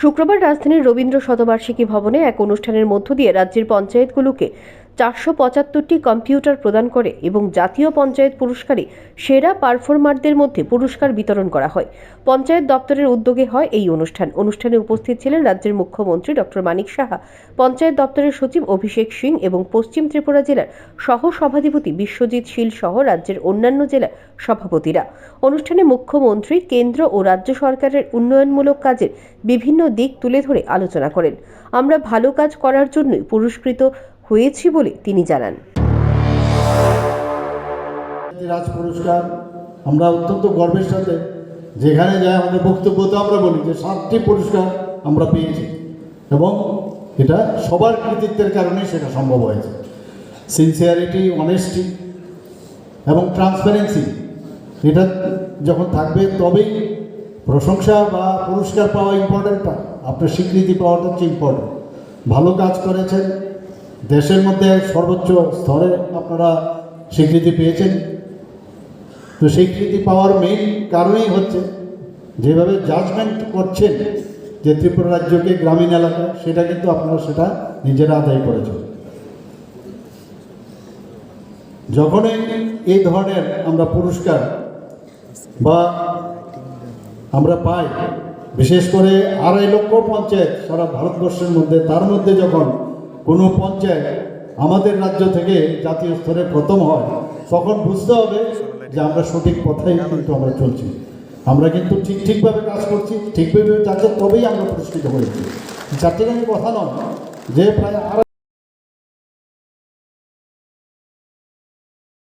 শুক্রবার রাজধানীর রবীন্দ্র শতবার্ষিকী ভবনে এক অনুষ্ঠানের মধ্য দিয়ে রাজ্যের পঞ্চায়েতগুলোকে চারশো পঁচাত্তরটি কম্পিউটার প্রদান করে এবং জাতীয় পঞ্চায়েত পুরস্কারে সেরা পারফর্মারদের মধ্যে পুরস্কার বিতরণ করা হয়। পঞ্চায়েত দপ্তরের উদ্যোগে হয় এই অনুষ্ঠান। অনুষ্ঠানে উপস্থিত ছিলেন রাজ্যের মুখ্যমন্ত্রী ডক্টর মানিক সাহা, পঞ্চায়েত দপ্তরের সচিব অভিষেক সিং এবং পশ্চিম ত্রিপুরা জেলার সহ সভাধিপতি বিশ্বজিৎ শীল সহ রাজ্যের অন্যান্য জেলার সভাপতিরা। অনুষ্ঠানে মুখ্যমন্ত্রী, কেন্দ্র ও রাজ্য সরকারের উন্নয়নমূলক কাজের বিভিন্ন দিক তুলে ধরে আলোচনা করেন। আমরা ভালো কাজ করার জন্যই পুরস্কৃত হয়েছি বলে তিনি জানান। রাজ পুরস্কার, আমরা অত্যন্ত গর্বের সাথে যেখানে যায় আমাদের বক্তব্য তো আমরা বলি যে সাতটি পুরস্কার আমরা পেয়েছি এবং এটা সবার কৃতিত্বের কারণে সেটা সম্ভব হয়েছে। সিনসিয়ারিটি অনেস্টি এবং ট্রান্সপারেন্সি এটা যখন থাকবে তবেই প্রশংসা বা পুরস্কার পাওয়া ইম্পর্টেন্ট আপনার স্বীকৃতি পাওয়াটা হচ্ছে ইম্পর্টেন্ট ভালো কাজ করেছেন দেশের মধ্যে সর্বোচ্চ স্তরে আপনারা স্বীকৃতি পেয়েছেন। তো স্বীকৃতি পাওয়ার মেইন কারণেই হচ্ছে যেভাবে জাজমেন্ট করছেন যে ত্রিপুরা রাজ্যকে গ্রামীণ এলাকা, সেটা কিন্তু আপনারা সেটা নিজেরা আদায় করেছেন। যখনই এই ধরনের আমরা পুরস্কার বা আমরা পাই, বিশেষ করে আড়াই লক্ষ পঞ্চায়েত সারা ভারতবর্ষের মধ্যে, তার মধ্যে যখন কোনো পর্যায়ে আমাদের রাজ্য থেকে জাতীয় স্তরে প্রথম হয়, তখন বুঝতে হবে যে আমরা সঠিক পথেই কিন্তু আমরা চলছি। আমরা কিন্তু ঠিক ঠিকভাবে কাজ করছি ঠিকভাবে যাচ্ছে, তবেই আমরা পুরস্কৃত হয়েছি। চারটিখানি কথা নয়, যে প্রায় আড়াই